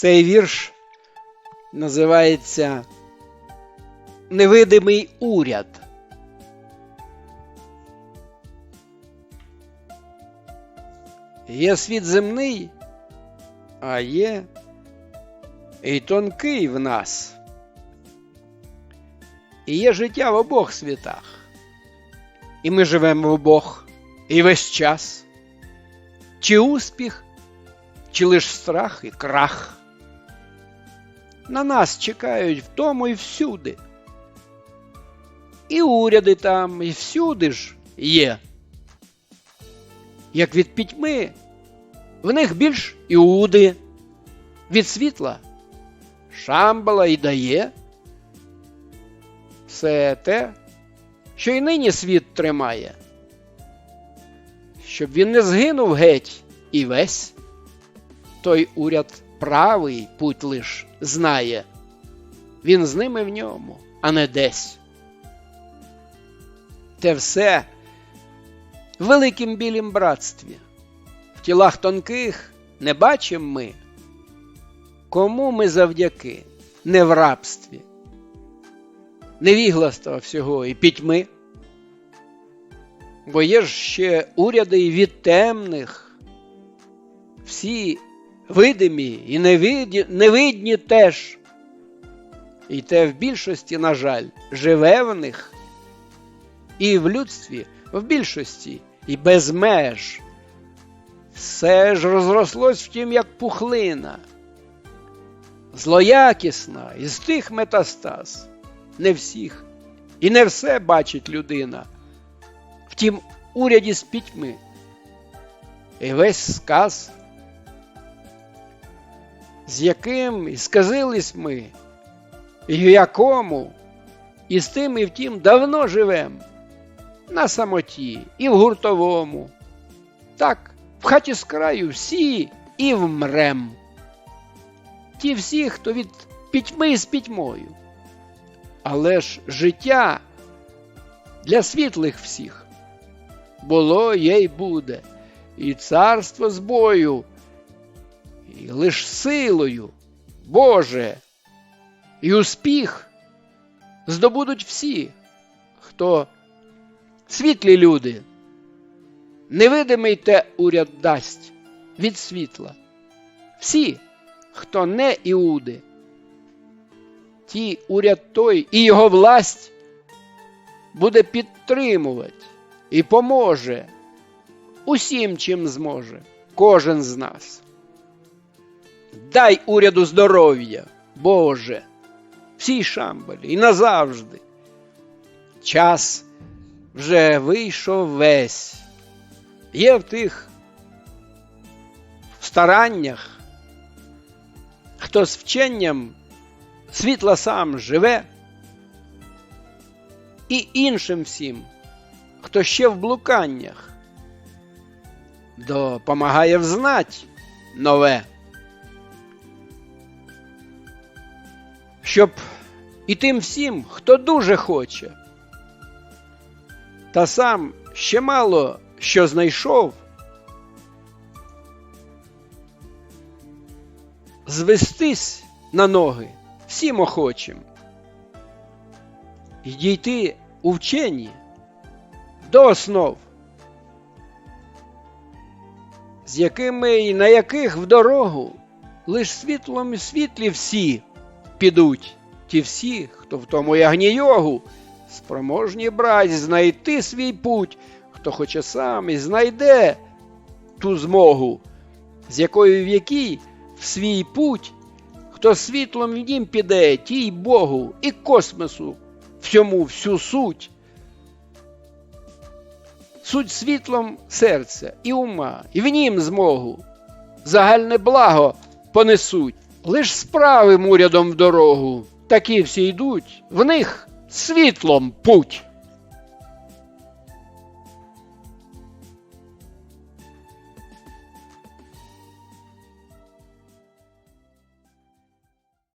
Цей вірш називається Невидимий уряд. Є світ земний, а є і тонкий в нас. І є життя в обох світах. І ми живемо в обох і весь час. Чи успіх, чи лиш страх і крах. На нас чекають в тому і всюди. І уряди там, і всюди ж є. Як від пітьми, в них більш іуди, від світла шамбала і дає. Все те, що й нині світ тримає, щоб він не згинув геть і весь, той уряд правий путь лиш знає, він з ними в ньому, а не десь. Те все в великім білім братстві, в тілах тонких не бачим ми, кому ми завдяки не в рабстві невігластва всього і пітьми. Бо є ж ще уряди від темних, всі видимі і невидні, невидні теж. І те в більшості, на жаль, живе в них, і в людстві в більшості, і без меж. Все ж розрослось втім, як пухлина, злоякісна із тих метастаз не всіх і не все бачить людина. Втім, уряді з пітьми. І весь сказ, з яким і сказились ми, і в якому, і з тим, і втім давно живем, на самоті, і в гуртовому. Так, в хаті з краю всі і вмрем. Ті всі, хто від пітьми з пітьмою. Але ж життя для світлих всіх було є й буде, і царство з бою, і лиш силою Боже, і успіх здобудуть всі, хто світлі люди, невидимий те уряд дасть від світла, всі, хто не іуди ті уряд той і його власть буде підтримувати і поможе усім, чим зможе, кожен з нас. Дай уряду здоров'я, Боже, всій шамбалі і назавжди. Час вже вийшов весь. Є в тих стараннях, хто з вченням світла сам живе, і іншим всім, хто ще в блуканнях, допомагає взнать нове, щоб і тим всім, хто дуже хоче, та сам ще мало що знайшов, звестись на ноги всім охочим. І дійти у вченні до основ, з якими і на яких в дорогу лиш світлом і світлі всі підуть, ті всі, хто в тому ягнійогу, спроможні брать знайти свій путь, хто хоче сам і знайде ту змогу, з якою в якій в свій путь Хто світлом в нім піде, тій Богу і космосу, всьому всю суть. Суть світлом серця і ума, і в нім змогу. Загальне благо понесуть, лиш справим урядом в дорогу. Такі всі йдуть, в них світлом путь.